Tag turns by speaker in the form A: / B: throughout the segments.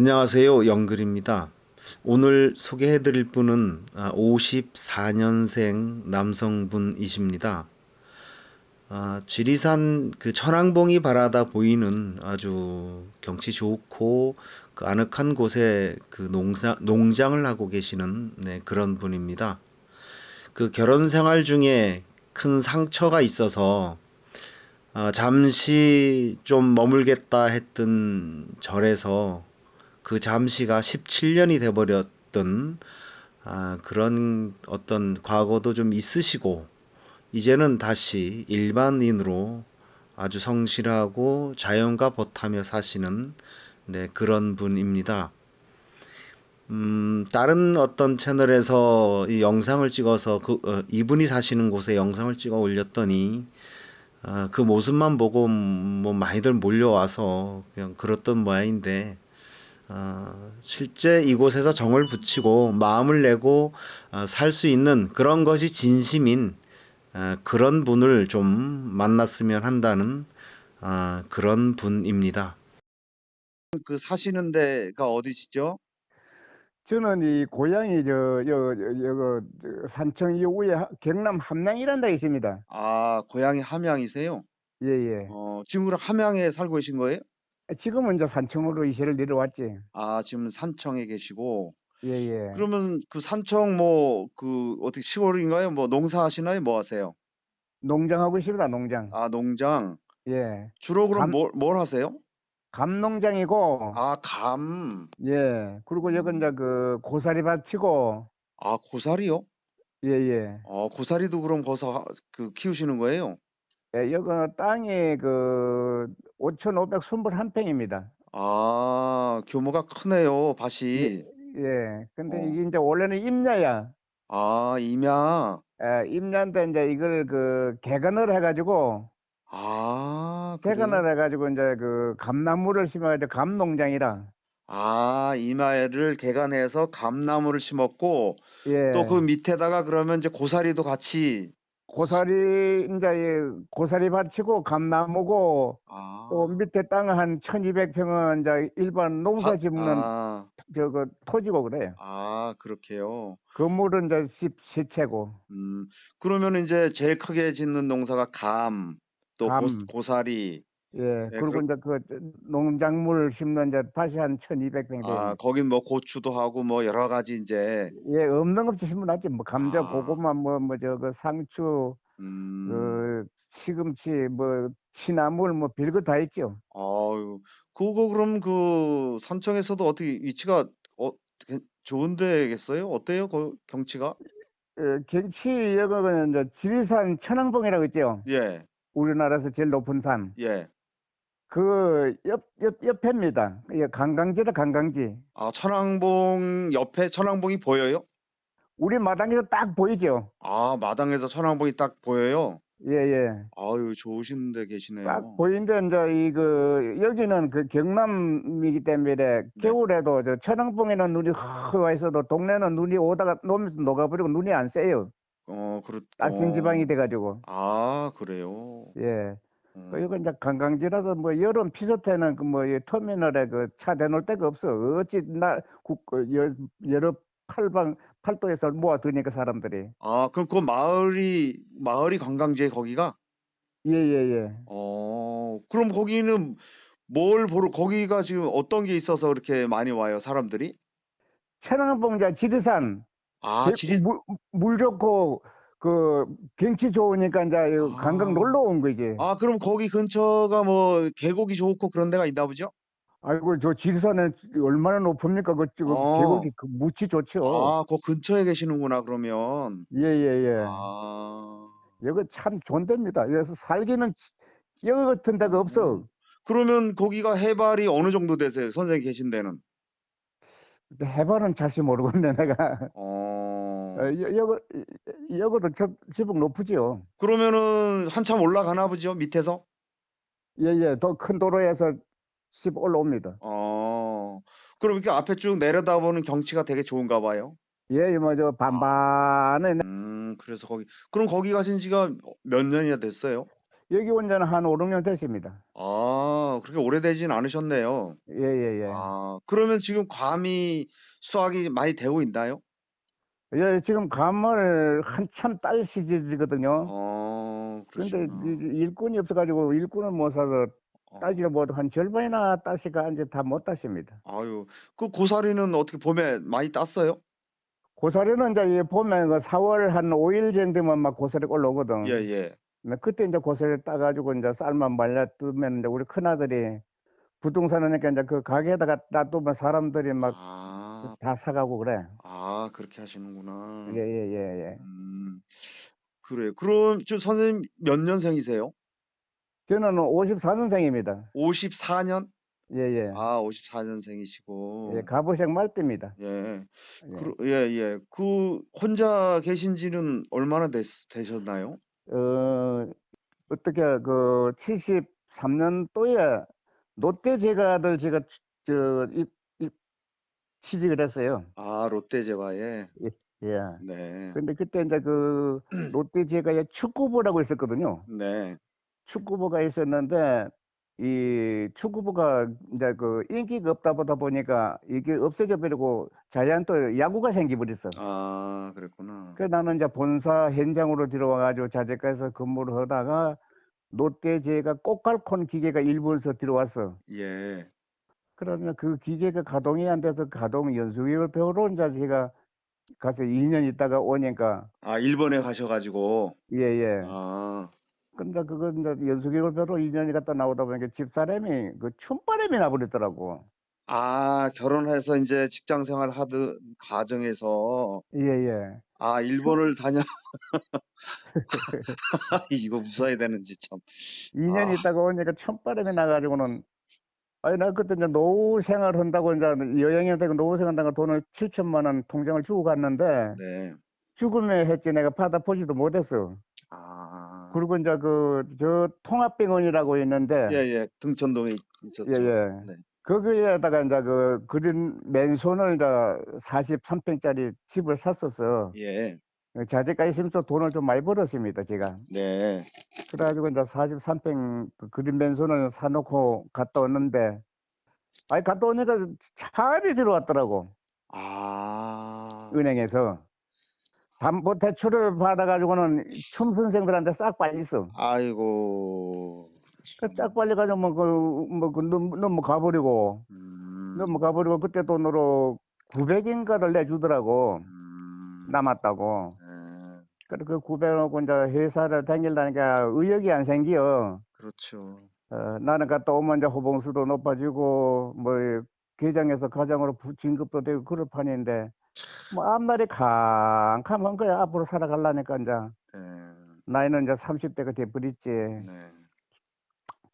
A: 안녕하세요. 영글입니다. 오늘 소개해 드릴 분은 54년생 남성분이십니다. 아, 지리산 그 천왕봉이 바라다 보이는 아주 경치 좋고 그 아늑한 곳에 그 농사, 농장을 하고 계시는 네, 그런 분입니다. 그 결혼 생활 중에 큰 상처가 있어서 아, 잠시 좀 머물겠다 했던 절에서 그 잠시가 17년이 돼버렸던 아, 그런 어떤 과거도 좀 있으시고 이제는 다시 일반인으로 아주 성실하고 자연과 보타며 사시는 네, 그런 분입니다. 음, 다른 어떤 채널에서 이 영상을 찍어서 그 어, 이분이 사시는 곳에 영상을 찍어 올렸더니 아, 그 모습만 보고 음, 뭐 많이들 몰려와서 그냥 그렇던 모양인데 어, 실제 이곳에서 정을 붙이고 마음을 내고 어, 살수 있는 그런 것이 진심인 어, 그런 분을 좀 만났으면 한다는 어, 그런 분입니다.
B: 그 사시는 데가 어디시죠?
C: 저는 이 고향이 저, 여, 여, 산청 이후에 하- 경남 함양이라는 데 있습니다.
B: 아, 고향이 함양이세요?
C: 예, 예.
B: 어, 지금 그럼 함양에 살고 계신 거예요?
C: 지금은 이제 산청으로 이사를 내려왔지.
B: 아, 지금 산청에 계시고.
C: 예, 예.
B: 그러면 그 산청 뭐 그 어떻게 시골인가요? 뭐 농사하시나요? 뭐 하세요?
C: 농장하고 있습니다, 농장.
B: 아, 농장.
C: 예.
B: 주로 그럼
C: 감-
B: 뭘, 뭘 하세요?
C: 감농장이고,
B: 아, 감.
C: 예. 그리고 여기
B: 음.
C: 이제 그 고사리 밭이고,
B: 아, 고사리요?
C: 예, 예.
B: 어, 고사리도 그럼 거기서 하- 그 키우시는 거예요?
C: 예, 여기 땅이 그 5,521평입니다.
B: 아, 규모가 크네요, 밭이.
C: 예. 근데
B: 어.
C: 이게 이제 원래는 임야야.
B: 아, 임야.
C: 예, 임야인데 이제 이걸 그 개간을 해가지고,
B: 아, 그래요?
C: 개간을 해가지고 이제 그 감나무를 심어가지고 감농장이라.
B: 아, 이마를 개간해서 감나무를 심었고
C: 예.
B: 또그 밑에다가 그러면 이제 고사리도 같이
C: 고사리 이제 이 고사리 밭이고 감나무고
B: 아,
C: 또 밑에 땅 한 1,200평은 이제 일반 농사
B: 밭-
C: 짓는
B: 아,
C: 저거 토지고 그래요.
B: 아, 그렇게요.
C: 건물은 이제 13채고.
B: 음, 그러면 이제 제일 크게 짓는 농사가 감, 또
C: 감.
B: 고, 고사리.
C: 예.
B: 예,
C: 그리고
B: 그럼-
C: 이제 그 농작물 심는 이제 밭이 한 1,200평 돼요.
B: 아, 거긴 뭐 고추도 하고 뭐 여러 가지 이제
C: 예, 없는 것 없이 심어놨지. 뭐 감자,
B: 아.
C: 고구마, 뭐 뭐 저거 상추,
B: 음,
C: 그 시금치, 뭐 취나물, 뭐 별거 다 있죠.
B: 아유, 그거 그럼 그 산청에서도 어떻게 위치가 어, 괜- 좋은 데겠어요? 어때요? 그 경치가?
C: 어, 경치 여기는 이제 지리산 천왕봉이라고 있죠.
B: 예,
C: 우리나라에서 제일 높은 산.
B: 예.
C: 그 옆, 옆, 옆에입니다. 예, 관광지다, 관광지.
B: 아, 천왕봉 옆에 천왕봉이 보여요?
C: 우리 마당에서 딱 보이죠.
B: 아, 마당에서 천왕봉이 딱 보여요?
C: 예, 예.
B: 아유, 좋으신 데 계시네요.
C: 딱 보이는데 이제 이 그 여기는 그 경남이기 때문에
B: 네.
C: 겨울에도 저 천왕봉에는 눈이 허 있어도 동네는 눈이 오다가 녹면서 녹아버리고 눈이 안 세요.
B: 어, 그렇, 어.
C: 지방이 돼가지고.
B: 아, 그래요?
C: 예.
B: 음.
C: 그 이거 이제 관광지라서 뭐 여름 피서태는 그뭐 터미널에 그 차 대놓을 데가 없어. 어찌 나 국, 어, 여, 여러 팔방 팔도에서 모아두니까 사람들이.
B: 아, 그럼 그 마을이, 마을이 관광지에 거기가?
C: 예예 예.
B: 어, 그럼 거기는 뭘 보러, 거기가 지금 어떤 게 있어서 그렇게 많이 와요, 사람들이?
C: 천왕봉자 지리산.
B: 아,
C: 개-
B: 지리,
C: 물, 물 좋고 그 경치 좋으니까 이제 이 관광
B: 아.
C: 놀러 온 거지.
B: 아, 그럼 거기 근처가 뭐 계곡이 좋고 그런 데가 있나 보죠?
C: 아이고 저 지리산에 얼마나 높습니까? 그 지금
B: 어.
C: 계곡이 그 무치 좋죠.
B: 아, 그 근처에 계시는구나, 그러면.
C: 예예예.
B: 아.
C: 여기 참 좋은 데입니다. 그래서 살기는 치- 여기 같은 데가 없어.
B: 음. 그러면 거기가 해발이 어느 정도 되세요? 선생님 계신 데는?
C: 근데 해발은 자세히 모르겠네 내가.
B: 어.
C: 어, 여, 여기도 저, 지붕 높으지요.
B: 그러면은 한참 올라가나 보죠, 밑에서?
C: 예예. 더 큰 도로에서 집 올라옵니다.
B: 어. 그럼 이렇게 앞에 쭉 내려다보는 경치가 되게 좋은가 봐요.
C: 예, 뭐저 반반에
B: 음, 그래서 거기 그럼 거기 가신 지가 몇 년이나 됐어요?
C: 여기 온 지는 한 5, 6년 됐습니다.
B: 아, 아 그렇게 오래되진 않으셨네요.
C: 예 예 예.
B: 아 그러면 지금 감이 수확이 많이 되고 있나요?
C: 예, 지금 감을 한참 딸 시즌이거든요.
B: 어
C: 그런데
B: 그러시구나.
C: 일꾼이 없어가지고 일꾼을 못 사서
B: 어.
C: 따지를 못한 절반이나 따시가 이제 다 못 따십니다.
B: 아유 그 고사리는 어떻게 봄에 많이 땄어요?
C: 고사리는 이제 이 보면 그 4월 한 5일 정도 되면 막 고사리 올라오거든.
B: 예예.
C: 네, 그때 이제 고사리 따가지고 이제 쌀만 말려 뜨면 이제 우리 큰아들이 부동산 하니까 이제 그 가게에다가 놔두면 사람들이 막 다
B: 아,
C: 사가고 그래.
B: 아 그렇게 하시는구나.
C: 예, 예, 예, 예.
B: 음 그래요. 그럼 저 선생님 몇 년생이세요?
C: 저는 54년생입니다.
B: 54년?
C: 예, 예.
B: 아 54년생이시고.
C: 예, 가보색 말띠입니다.
B: 예.
C: 예.
B: 그, 예, 예. 그 혼자 계신 지는 얼마나 됐, 되셨나요?
C: 어, 어떻게 그 73년도에 롯데 제과들 제가 취- 저 입, 취직을 했어요.
B: 아, 롯데제과에.
C: 예.
B: 네.
C: 근데 그때 이제 그 롯데 제과에 축구부라고 있었거든요.
B: 네.
C: 축구부가 있었는데 이 축구부가 이제 그 인기가 없다 보다 보니까 이게 없어져 버리고 자이언트 야구가 생기버렸어.
B: 아, 그랬구나.
C: 그래서 나는 이제 본사 현장으로 들어와가지고 자재과에서 근무를 하다가 롯데제가 꽃갈콘 기계가 일본에서 들어왔어.
B: 예.
C: 그러면 그 기계가 가동이 안 돼서 가동 연수교육을 배우러 이제 제가 가서 2년 있다가 오니까
B: 아, 일본에 가셔가지고.
C: 예예.
B: 아,
C: 근데 그거 이제 연수교육을 배우러 2년이 갔다 나오다 보니까 집사람이 그 춤바람이 나버리더라고.
B: 아, 결혼해서 이제 직장 생활 하던 가정에서.
C: 예예.
B: 아, 일본을 다녀. 이거 웃어야 되는지 참.
C: 2년
B: 아.
C: 있다가 오니까 춤바람이 나가지고는 아니 나 그때 이제 노후 생활 한다고 이제 여행에 되고 노후 생활 한다고 돈을 7천만 원 통장을 주고 갔는데
B: 네.
C: 죽음에 했지 내가 받아보지도 못했어.
B: 아.
C: 그리고 이제 그 저 통합병원이라고 있는데
B: 예, 예. 등천동에 있- 있었죠.
C: 예예.
B: 네.
C: 거기에다가 이제 그 그린 맨손을 이제 43평짜리 집을 샀었어.
B: 예.
C: 자재까지 심서 돈을 좀 많이 벌었습니다, 제가.
B: 네.
C: 그래가지고 이제 43평 그 그린 맨손을 사놓고 갔다 왔는데, 아니 갔다 오니까 차압이 들어왔더라고,
B: 아.
C: 은행에서. 담보 대출을 받아가지고는 춤 선생들한테 싹 빨렸어.
B: 아이고.
C: 그쫙 빨려가지고 뭐, 그, 뭐, 그, 넘- 넘어가버리고,
B: 음.
C: 넘어가버리고 그때 돈으로 900인가를 내주더라고.
B: 음.
C: 남았다고.
B: 예.
C: 그래 그 900원 이제 회사를 다니려니까 의욕이 안 생겨.
B: 그렇죠.
C: 어, 나는 갔다 오면 이제 호봉수도 높아지고 뭐 계장에서 가장으로 부- 진급도 되고 그럴 판인데 뭐 앞날이 캄캄한 거야. 앞으로 살아가려니까 이제
B: 예.
C: 나이는 이제 30대가 돼버렸지.
B: 네.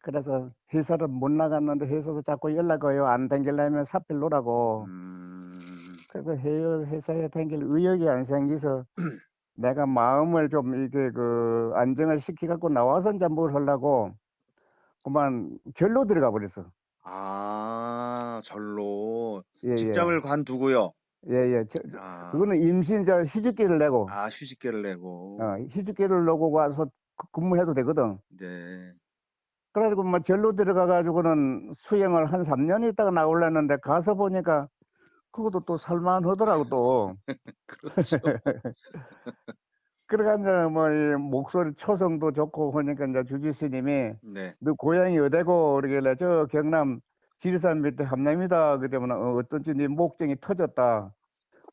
C: 그래서 회사를 못 나갔는데 회사도 자꾸 연락 와요. 안 다니려면 사필 놓으라고.
B: 음.
C: 그래서 회- 회사에 다닐 의욕이 안 생겨서 내가 마음을 좀 이게 그 안정을 시켜갖고 나와서 이제 뭘 하려고 그만 절로 들어가 버렸어.
B: 아, 절로
C: 예,
B: 직장을 관두고요.
C: 예, 예, 예. 저, 저-
B: 아.
C: 그거는 임신 저 휴직기를 내고
B: 아, 휴직계를 내고.
C: 어, 휴직기를 내고 와서 그- 근무해도 되거든.
B: 네.
C: 그래가지고 뭐 절로 들어가 가지고는 수영을 한 3년 있다가 나올랐는데 가서 보니까 그것도 또 살만하더라고 또.
B: 그렇죠.
C: 그러니까 이제 뭐이 목소리 초성도 좋고 하니까 이제 주지 스님이
B: 네.
C: 너 고향이 어디고 그러길래 저 경남 지리산 밑에 함남이다 그러면 어, 어쩐지 네 목정이 터졌다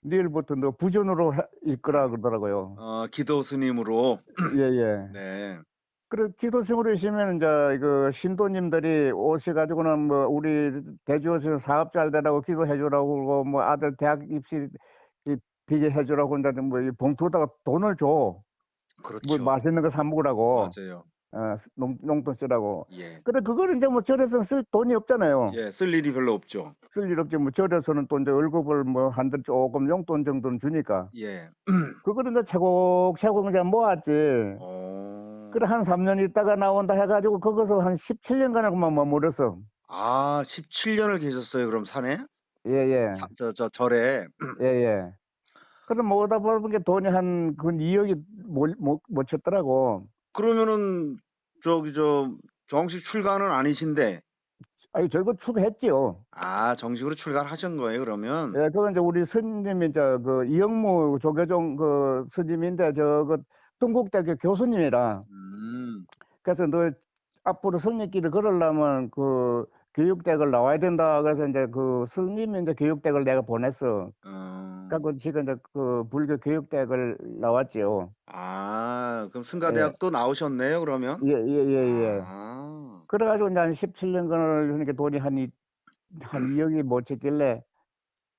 C: 내일부터 너 부전으로 해- 있거라 그러더라고요
B: 어, 기도 스님으로.
C: 예예
B: 네.
C: 그래 기도승으로 있으면 이제 그 신도님들이 오셔가지고는 뭐 우리 대주에서 사업 잘 되라고 기도해 주라고 뭐 아들 대학 입시 이 비게 해 주라고 이제 뭐이 봉투에다가 돈을 줘뭐
B: 그렇죠.
C: 맛있는 거 사 먹으라고
B: 맞아요.
C: 어, 농, 농돈 쓰라고
B: 예.
C: 그래 그걸 이제 뭐 절에서는 쓸 돈이 없잖아요
B: 예, 쓸 일이 별로 없죠.
C: 쓸 일 없지 뭐 절에서는 또 이제 월급을 뭐 한 달 조금 용돈 정도는 주니까
B: 예.
C: 그걸 이제 차곡차곡 이제 모았지
B: 어.
C: 그래 한 3년 있다가 나온다 해가지고 거기서 한 17년간 그만 머물렀어
B: 아, 17년을 계셨어요, 그럼 산에?
C: 예예
B: 사, 저, 저 절에.
C: 예예 그럼 모으다 보니까 돈이 한 근 2억이 못, 못, 못 쳤더라고
B: 그러면은 저기 저 정식 출가는 아니신데
C: 아니 저거 추가했지요.
B: 아, 정식으로 출가하신 거예요, 그러면?
C: 예, 그건 이제 우리 스님이 저그 이영무 조계종 그 스님인데 저그 동국대교 교수님이라
B: 음,
C: 그래서 너 앞으로 성령길을 걸으려면 그 교육대학을 나와야 된다. 그래서 이제 그 스님이 이제 교육대학을 내가 보냈어.
B: 어,
C: 그래갖고 지금 이제 그 불교 교육대학을 나왔지요.
B: 아, 그럼 승가대학도 나오셨네요, 그러면?
C: 예, 예, 예, 예.
B: 아,
C: 그래가지고 이제 한 17년간을 그러니까 돈이 한, 이, 한 2억이 못 찍길래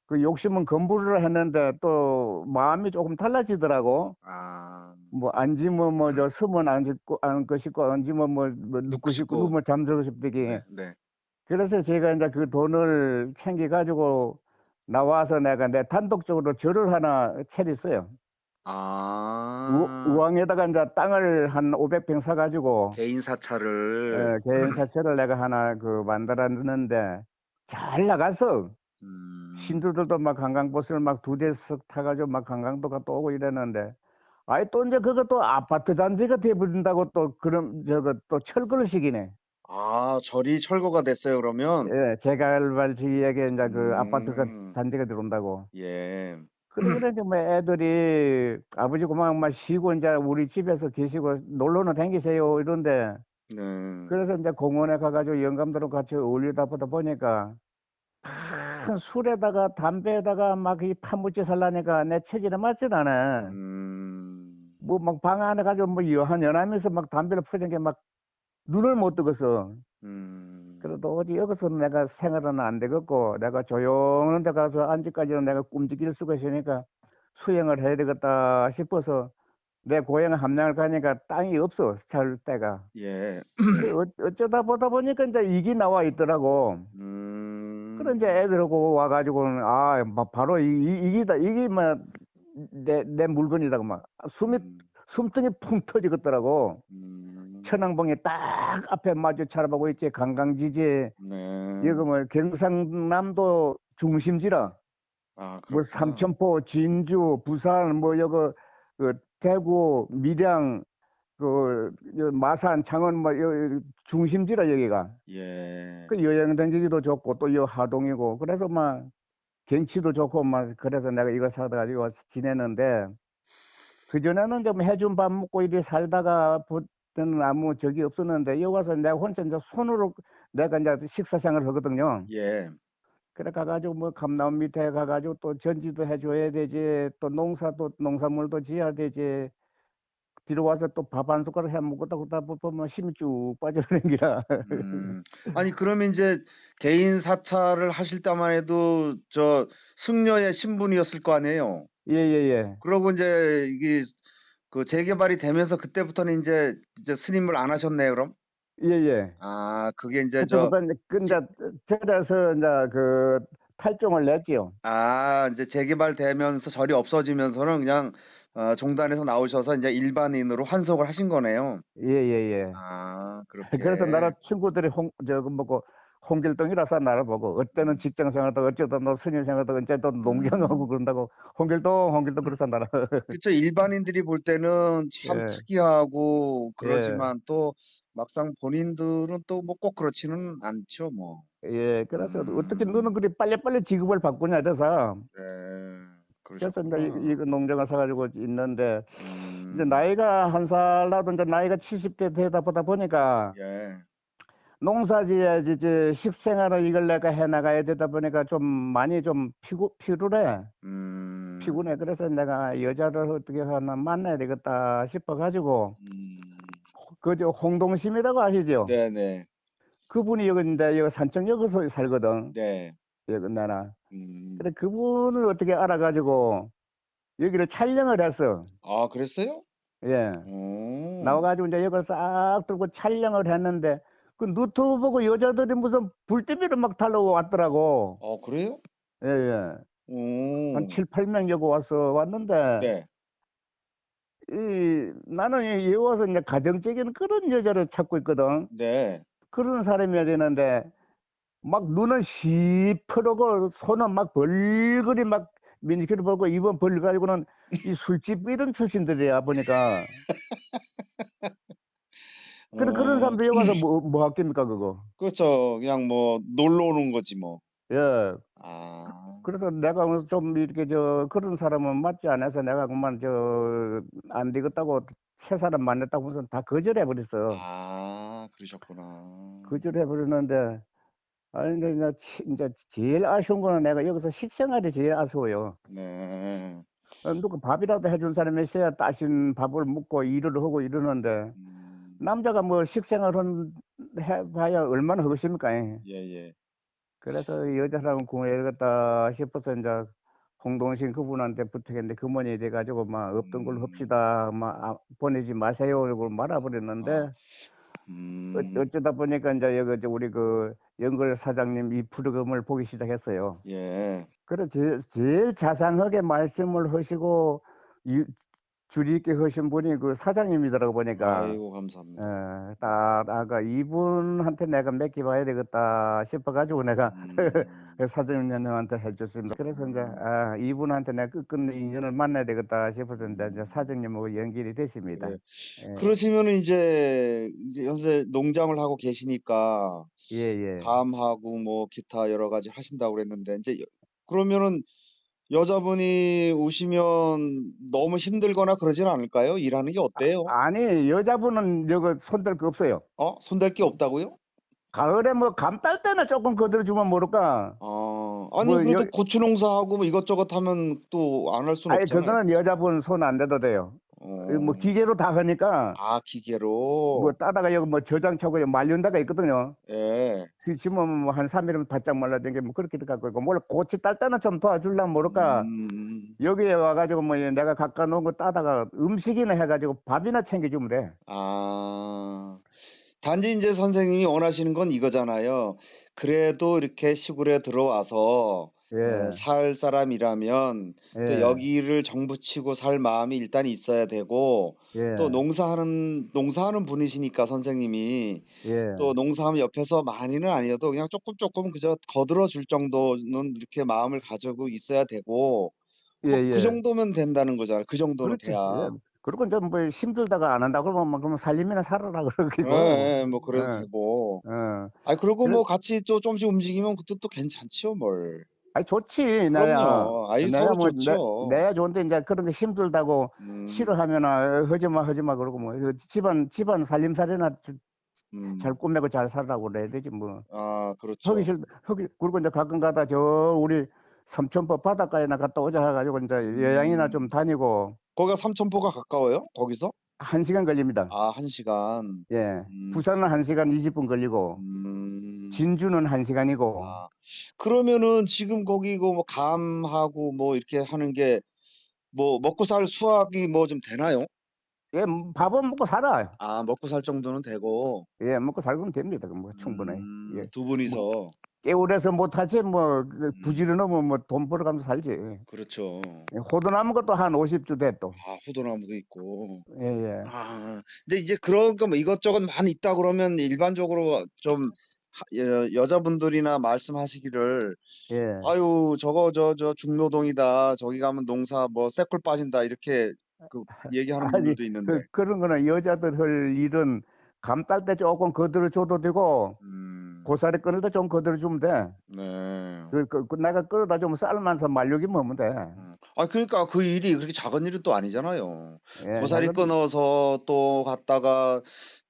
C: 그 욕심은 건부를 했는데 또 마음이 조금 달라지더라고.
B: 아,
C: 뭐 앉으면 뭐저 서면 앉고 앉고 싶고 앉으면 뭐, 뭐 눕고
B: 싶고.
C: 뭐 잠들고 싶대기.
B: 네, 네.
C: 그래서 제가 이제 그 돈을 챙겨 가지고 나와서 내가 내 단독적으로 절을 하나 차렸어요.
B: 아,
C: 우, 왕에다가 이제 땅을 한 500평 사가지고
B: 개인 사찰을,
C: 예, 개인 사채를 내가 하나 그 만들었는데 잘 나갔어.
B: 음,
C: 신도들도 막 관광버스를 막 두 대씩 타가지고 막 관광도 갔다 오고 이랬는데 아이 또 이제 그것도 아파트 단지가 돼버린다고 또 그런 저거 또 철거를 시키네.
B: 아, 절이 철거가 됐어요, 그러면?
C: 예, 재개발 지역에 이제 그 아파트가
B: 음.
C: 단지가 들어온다고.
B: 예.
C: 그러고 이제 뭐 애들이 아버지 그만 막 쉬고 이제 우리 집에서 계시고 놀러는 다니세요 이런데
B: 네.
C: 그래서 이제 공원에 가 가지고 영감들하고 같이 어울리다 보다 보니까 큰 술에다가 담배에다가 막 이 파묻지 살라니까 내 체질에 맞진 않아.
B: 음,
C: 뭐 막 방 안에 가지고 뭐 여한 연하면서 막 담배를 피는 게막 눈을 못 뜨겠어.
B: 음,
C: 그래도 어디 여기서 내가 생활은 안 되겠고 내가 조용한 데 가서 안지까지는 내가 움직일 수가 있으니까 수행을 해야 되겠다 싶어서 내 고향 함양을 가니까 땅이 없어 살 데가.
B: 예.
C: 어- 어쩌다 보다 보니까 이제 이게 나와 있더라고.
B: 음,
C: 그래 이제 애들하고 와가지고는 아막 바로 이, 이, 이기다 이게 막내 내 물건이라고 막 숨이
B: 음,
C: 숨통이 풍 터지겠더라고.
B: 음,
C: 천왕봉이 딱 앞에 마주 쳐다보고 있지 관광지지
B: 네.
C: 여기 뭐 경상남도 중심지라
B: 아,
C: 뭐. 삼천포, 진주, 부산 뭐 여기 그 대구, 밀양 그 여- 마산, 창원 뭐 여- 중심지라 여기가
B: 예.
C: 그 여행 다니기도 좋고 또 여 하동이고 그래서 막 경치도 좋고 막 그래서 내가 이거 사다 가지고 지내는데 그 전에는 좀 해준 밥 먹고 이리 살다가 보 때는 아무 적이 없었는데 여기 와서 내가 혼자 이제 손으로 내가 이제 식사생활을 하거든요.
B: 예.
C: 그래 가가지고 뭐 감나무 밑에 가가지고 또 전지도 해줘야 되지 또 농사도 농산물도 지어야 되지 뒤로 와서 또 밥 한 숟가락 해 먹었다 그러다 보면 힘이 쭉 빠져버린 기라
B: 음. 아니, 그러면 이제 개인 사찰을 하실 때만 해도 저 승려의 신분이었을 거 아니에요?
C: 예예예
B: 그러고 이제 이게 그 재개발이 되면서 그때부터는 이제 이제 스님을 안 하셨네요, 그럼?
C: 예예
B: 아, 그게 이제 저
C: 그때부터 이제 절에서 이제 그 탈종을 냈지요
B: 아, 이제 재개발되면서 절이 없어지면서는 그냥 어, 종단에서 나오셔서 이제 일반인으로 환속을 하신 거네요.
C: 예예예
B: 아, 그렇게.
C: 그래서 나라 친구들이 홍 저거 뭐고 홍길동이라서 나를 보고 어때는 직장 생활도 어쩌다 너 스님 생활도 어째 또 농경하고
B: 음.
C: 그런다고 홍길동 홍길동 그래서 나라
B: 그쵸. 일반인들이 볼 때는 참
C: 예.
B: 특이하고
C: 예.
B: 그러지만 또 막상 본인들은 또 뭐 꼭 그렇지는 않죠, 뭐.
C: 예, 그래서 어떻게
B: 음.
C: 너는 그리 빨리빨리 지급을 바꾸냐 이래서
B: 네.
C: 그래서 이제. 이- 이거 농장을 사가지고 있는데 이제
B: 음,
C: 나이가 한 살 나도 이제 나이가 70대 되다 보다 보니까
B: 예.
C: 농사지어야지 식생활을 이걸 내가 해나가야 되다 보니까 좀 많이 좀 피고 피곤해
B: 음,
C: 피곤해 그래서 내가 여자를 어떻게 하나 만나야 되겠다 싶어가지고
B: 음,
C: 그저 홍동심이라고 아시죠?
B: 네네.
C: 그분이 여기 이제 여기 산청 여기서 살거든
B: 네.
C: 여기 나라
B: 음.
C: 그래 그분을 어떻게 알아가지고 여기를 촬영을 했어.
B: 아, 그랬어요?
C: 예.
B: 오.
C: 나와가지고 이제 이걸 싹 들고 촬영을 했는데 그 유튜브 보고 여자들이 무슨 불띠비를 막 달려왔더라고.
B: 어, 그래요?
C: 예, 예.
B: 오.
C: 한 7, 8명 여기 와서 왔는데
B: 네.
C: 이 나는 이- 여기 와서 이제 가정적인 그런 여자를 찾고 있거든.
B: 네.
C: 그런 사람이어야 되는데 막 눈은 시퍼르고 손은 막 벌거리 막 미니키를 벌고 입은 벌 가지고는 이 술집 이런 출신들이야 보니까 그런
B: 어.
C: 사람들 여기 가서 뭐, 뭐 할깁니까 그거?
B: 그렇죠. 그냥 뭐 놀러 오는 거지 뭐.
C: 예.
B: 아.
C: 그래서 내가 뭐좀 이렇게 저 그런 사람은 맞지 않아서 내가 그만 저 안 되겠다고 새 사람 만났다고 무슨 다 거절해 버렸어.
B: 아, 그러셨구나.
C: 거절해 버렸는데 아니 근데 이제, 치- 이제 제일 아쉬운 거는 내가 여기서 식생활이 제일 아쉬워요.
B: 네.
C: 어, 누가 밥이라도 해준 사람이 있어야 따신 밥을 먹고 일을 하고 이러는데
B: 음.
C: 남자가 뭐 식생활은 해봐야 얼마나 하겠습니까? 예.
B: 예, 예.
C: 그래서 이 여자 사람 구해야겠다 싶어서 이제 홍동신 그분한테 부탁했는데 그만이 돼가지고 막 없던
B: 음.
C: 합시다 막 아, 보내지 마세요 이러고 말아버렸는데
B: 아.
C: 어,
B: 음.
C: 어 쩌다 보니까 이제 여기 저 우리 그 연걸 사장님 이 프로그램을 보기 시작했어요.
B: 예.
C: 그래 제일, 제일 자상하게 말씀을 하시고 이, 주의 있게 하신 분이 그 사장님이더라고 보니까
B: 아이고 감사합니다.
C: 예, 딱 아까 이분한테 내가 맡겨봐야 되겠다 싶어가지고 내가
B: 음.
C: 사장님한테 해줬습니다. 그래서 이제
B: 음.
C: 아, 이분한테 내가 끝끝내 인연을 만나야 되겠다 싶어서 이제,
B: 음.
C: 사장님하고 연결이 됐습니다.
B: 그래.
C: 예,
B: 그러시면은 이제 이제 현재 농장을 하고 계시니까
C: 예, 예.
B: 감하고 뭐 기타 여러 가지 하신다고 그랬는데 이제 여- 그러면은 여자분이 오시면 너무 힘들거나 그러진 않을까요? 일하는 게 어때요?
C: 아니 여자분은 여기 손댈 거 없어요.
B: 어? 손댈 게 없다고요?
C: 가을에 뭐 감 딸 때는 조금 거들어주면 모를까.
B: 아, 아니
C: 뭐
B: 그래도
C: 여-
B: 고추 농사하고 뭐 이것저것 하면 또 안 할 수는
C: 아니
B: 없잖아요.
C: 그거는 여자분 손 안 대도 돼요.
B: 어.
C: 뭐 기계로 다 하니까
B: 아, 기계로.
C: 뭐 따다가 여기 뭐 저장차고 말린 데가 있거든요.
B: 예.
C: 그 심으면 뭐한 3일이면 바짝 말라된 게뭐 그렇게 갖고 있고 뭘 고치 딸 때는 좀 도와줄라면 모를까.
B: 음,
C: 여기에 와가지고 뭐 내가 갖다 놓은 거 따다가 음식이나 해가지고 밥이나 챙겨주면 돼.
B: 아. 단지 이제 선생님이 원하시는 건 이거잖아요. 그래도 이렇게 시골에 들어와서
C: 예.
B: 에, 살 사람이라면 또
C: 예.
B: 여기를 정부치고 살 마음이 일단 있어야 되고
C: 예.
B: 또 농사하는 농사하는 분이시니까 선생님이
C: 예.
B: 또 농사하면 옆에서 많이는 아니어도 그냥 조금 조금 그저 거들어 줄 정도는 이렇게 마음을 가지고 있어야 되고
C: 예,
B: 뭐
C: 예.
B: 그 정도면 된다는 거잖아요. 그 정도는
C: 그렇지.
B: 돼야.
C: 예. 그리고 이제 뭐 힘들다가 안 한다 그러면 뭐 그러면 살림이나 살아라 그러기도.
B: 예, 예, 뭐 그래도
C: 예.
B: 되고.
C: 어.
B: 아 그리고
C: 그래-
B: 뭐 같이 또 조금씩 움직이면 그것도 또 괜찮지요, 뭘.
C: 아니 좋지 나야.
B: 그럼요. 아이 서로
C: 뭐
B: 좋죠.
C: 내, 내야 좋은데 이제 그런 게 힘들다고
B: 음,
C: 싫어하면 아, 하지마 하지마 그러고 뭐그 집안 집안 살림살이나 주-
B: 음.
C: 잘 꾸매고 잘 살라고 그래야 되지 뭐.
B: 아, 그렇죠.
C: 하기 싫 하기 그리고 이제 가끔 가다 저 우리 삼천포 바닷가에나 갔다 오자 해가지고 이제 여행이나 좀
B: 음.
C: 다니고
B: 거기가 삼천포가 가까워요? 거기서?
C: 한 시간 걸립니다.
B: 아, 한 시간.
C: 예.
B: 음.
C: 부산은 한 시간 20분 걸리고
B: 음.
C: 진주는 한 시간이고
B: 아, 그러면은 지금 거기 그뭐 감하고 뭐 이렇게 하는 게 뭐 먹고 살 수확이 뭐 좀 되나요?
C: 예, 음, 밥은 먹고 살아.
B: 아, 먹고 살 정도는 되고.
C: 예, 먹고 살면 됩니다. 그뭐 충분해.
B: 음,
C: 예.
B: 두 분이서.
C: 깨울에서 못하지 뭐
B: 음.
C: 그 부지런하면 뭐 돈 벌어가면서 살지.
B: 그렇죠.
C: 예, 호두 남은 것도 한 50주 돼 또.
B: 아, 호두나무도 있고.
C: 예, 예.
B: 아, 근데 이제 그런 거 뭐 이것저것 많이 있다 그러면 일반적으로 좀 하- 여, 여자분들이나 말씀하시기를
C: 예.
B: 아유 저거 저 저 중노동이다 저기 가면 농사 뭐 쇠꿀 빠진다 이렇게 그 얘기하는
C: 아니,
B: 분들도 있는데
C: 그, 그런 거는 여자들 할 일은 감딸 때 조금 거들어 줘도 되고
B: 음,
C: 고사리 끊을 때 좀 거들어 주면 돼.
B: 네.
C: 그, 그, 그 내가 끌어다 주면 쌀만서 말려기만 하면 돼.
B: 음. 아 그러니까 그 일이 그렇게 작은 일은 또 아니잖아요.
C: 예,
B: 고사리
C: 내가-
B: 끊어서 또 갔다가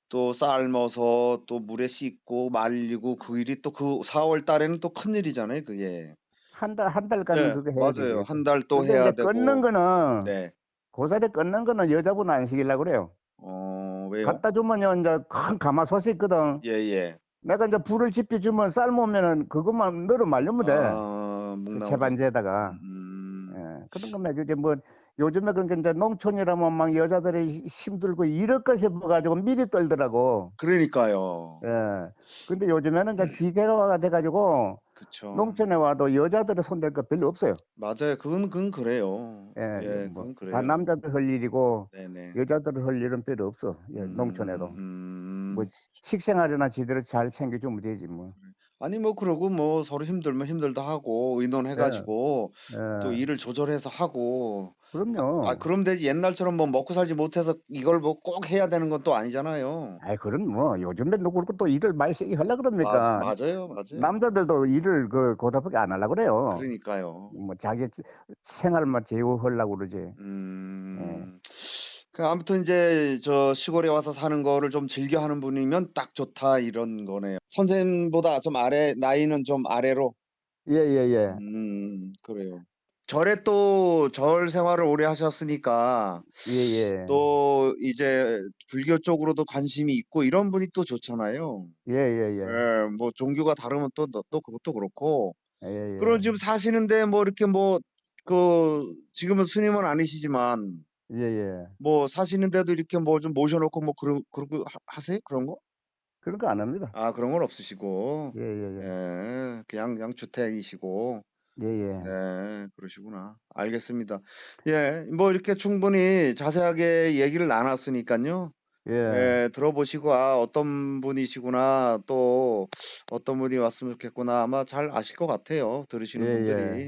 B: 또 삶아서 또 물에 씻고 말리고 그 일이 또 그 4월 달에는 또 큰 일이잖아요, 그게.
C: 한 달, 한 달까지
B: 네,
C: 그거 해야
B: 맞아요.
C: 돼.
B: 한달 또 해야 되고.
C: 끊는 거는
B: 네.
C: 고사리 끊는 거는 여자분 안 시키려고 그래요.
B: 어, 왜요?
C: 갖다 주면요 이제 큰 가마솥이 있거든.
B: 예, 예.
C: 내가 이제 불을 지피 주면 삶으면은 그것만 넣어 말리면 돼.
B: 아,
C: 그
B: 묵나무.
C: 채반지에다가.
B: 음.
C: 예, 그런 거면 이제 뭐 요즘에 게 이제 농촌이라면 막 여자들이 힘들고 이럴 것이 뭐가지고 미리 떨더라고.
B: 그러니까요.
C: 예. 근데 요즘에는 이제 기계화가 돼가지고
B: 그쵸.
C: 농촌에 와도 여자들의 손댈 거 별로 없어요.
B: 맞아요. 그건 그건 그래요.
C: 예,
B: 예,
C: 뭐
B: 그건 그래요.
C: 다 남자들 할 일이고
B: 네네.
C: 여자들 할 일은 별로 없어. 예,
B: 음,
C: 농촌에도.
B: 음.
C: 뭐 식생활이나 제대로 잘 챙겨주면 되지 뭐.
B: 아니 뭐 그러고 뭐 서로 힘들면 힘들다 하고 의논해가지고
C: 예.
B: 또 일을 조절해서 하고
C: 그럼요.
B: 아, 그럼 되지. 옛날처럼 뭐 먹고 살지 못해서 이걸 뭐 꼭 해야 되는 건 또 아니잖아요.
C: 아이 그런 뭐 요즘에 누구 그렇고 또 일을 많이 세게 하려
B: 맞,
C: 그럽니까?
B: 맞아요, 맞아요.
C: 남자들도 일을 그 고답하게 안 하려 그래요.
B: 그러니까요.
C: 뭐 자기 생활만 제어하려고 그러지.
B: 음, 그 아무튼 이제 저 시골에 와서 사는 거를 좀 즐겨 하는 분이면 딱 좋다 이런 거네요. 선생님보다 좀 아래, 나이는 좀 아래로.
C: 예예예.
B: 음, 그래요. 절에 또 절 생활을 오래 하셨으니까
C: 예예.
B: 또 이제 불교 쪽으로도 관심이 있고 이런 분이 또 좋잖아요.
C: 예예예.
B: 예, 뭐 종교가 다르면 또, 또 그것도 그렇고.
C: 예예.
B: 그럼 지금 사시는데 뭐 이렇게 뭐, 그, 지금은 스님은 아니시지만
C: 예예.
B: 뭐 사시는데도 이렇게 뭐 좀 모셔놓고 뭐 그러, 그러고 하- 하세요? 그런 거?
C: 그런 거 안 합니다.
B: 아, 그런 건 없으시고.
C: 예예예.
B: 예, 그냥, 그냥 주택이시고.
C: 예예.
B: 네, 그러시구나. 알겠습니다. 예, 뭐 이렇게 충분히 자세하게 얘기를 나눴으니까요.
C: 예.
B: 예, 들어보시고, 아, 어떤 분이시구나, 또 어떤 분이 왔으면 좋겠구나, 아마 잘 아실 것 같아요. 들으시는
C: 예, 예.
B: 분들이.